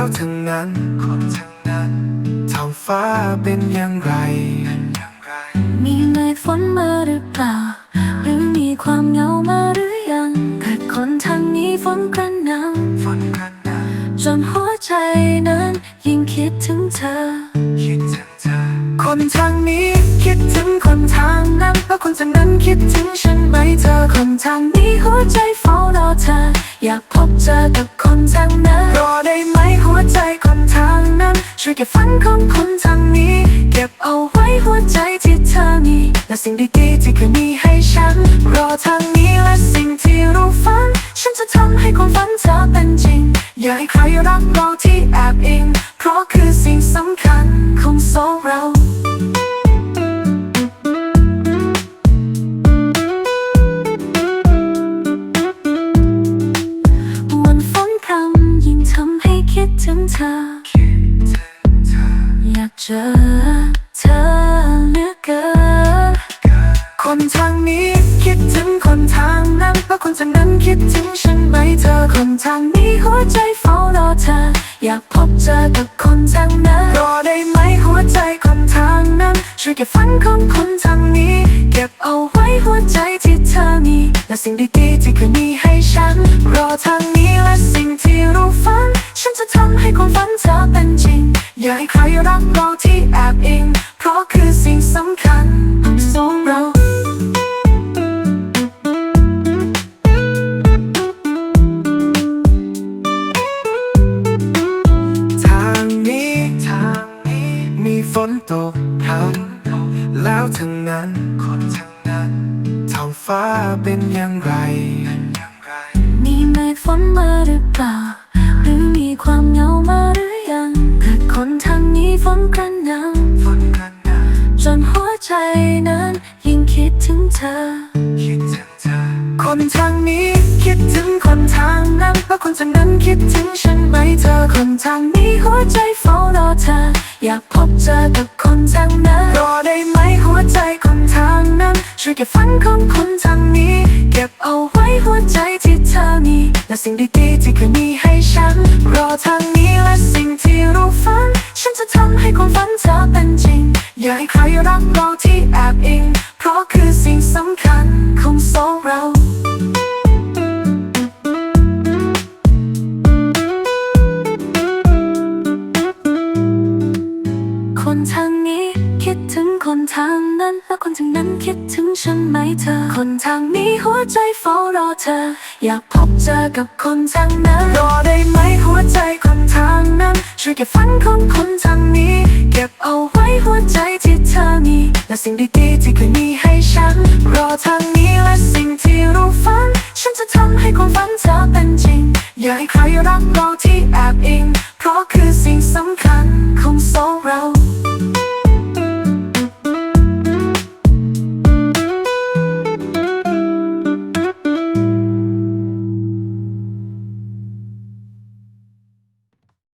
คนทั้งนั้นท้องฟ้าเป็นอย่างไร มีเมฆฝนมาหรือเปล่า หรือมีความเหงามาหรือยังเกิดคนทางนี้ฝนกระหน่ฝนกระหน่ำจนหัวใจนั้นยิ่งคิดถึงเธอำคิดถึงเธอ คนทางนี้คิดถึงคนทางนั้น แล้วคนทางนั้นคิดถึง อกับคนทางนั้นรอได้ไหมหัวใจคนทางนั้น ช่วยเก็บฝันของคนทางนี้ เก็บเอาไว้หัวใจที่เธอมีและสิ่งดีๆที่เคยมีให้ฉัน รอทางนี้และสิ่งที่เราฝัน ฉันจะทำให้ความฝันเธอเป็นจริง อย่าให้ใครรักเราที่แอบอิง เพราะคือสิ่งสำคัญของสองเรา เจอเธอเหลือเกินคนทางนี้คิดถึงคนทางนั้นแล้วคนทางนั้นคิดถึงฉันไหมเธอคนทางนี้หัวใจเฝ้ารอเธอ อยากพบเจอกับคนทางนั้นรอได้ไหมหัวใจคนทางนั้นช่วยเก็บฝันของคนทางนี้ เก็บเอาไว้หัวใจที่เธอมีและสิ่งดีๆที่เคยมีให้ฉันรอทางนี้ ให้ใครรักเราที่แอบอิง เพราะคือสิ่งสำคัญของสองเราทางนี้ทางนี้มีฝนตกพรำแล้วทั้งนั้นคนทั้งนั้นท้องฟ้าเป็นอย่างไร มีเมฆฝนมาหรือเปล่า ถึงเธอ คิดถึงเธอ คนทางนี้คิดถึงคนทางนั้นแล้วคนทางนั้นคิดถึงฉันไหมเธอ คนทางนี้หัวใจเฝ้ารอเธอ อยากพบเจอกับคนทางนั้นรอได้ไหมหัวใจคนทางนั้น ช่วยเก็บฝันของคนทางนี้ เก็บเอาไว้หัวใจที่เธอมีและสิ่งดีๆที่เคยมีให้ฉัน รอทางนี้และสิ่งที่เราฝัน ฉันจะทำให้ความฝันเธอเป็นจริง อย่าให้ใครรักเราที่แอบอิง ราะคือสิ่งสำคัญของสองเราคนทางนี้คิดถึงคนทางนั้น แล้วคนทางนั้นคิดถึงฉันไหมเธอ คนทางนี้หัวใจเฝ้ารอเธอ อยากพบเจอกับคนทางนั้นรอได้ไหมหัวใจคนทางนั้น ช่วยเก็บฝันของคนทางนี้ เก็บเอาไว้หัวใจที่เธอมีและสิ่งดีำคัญ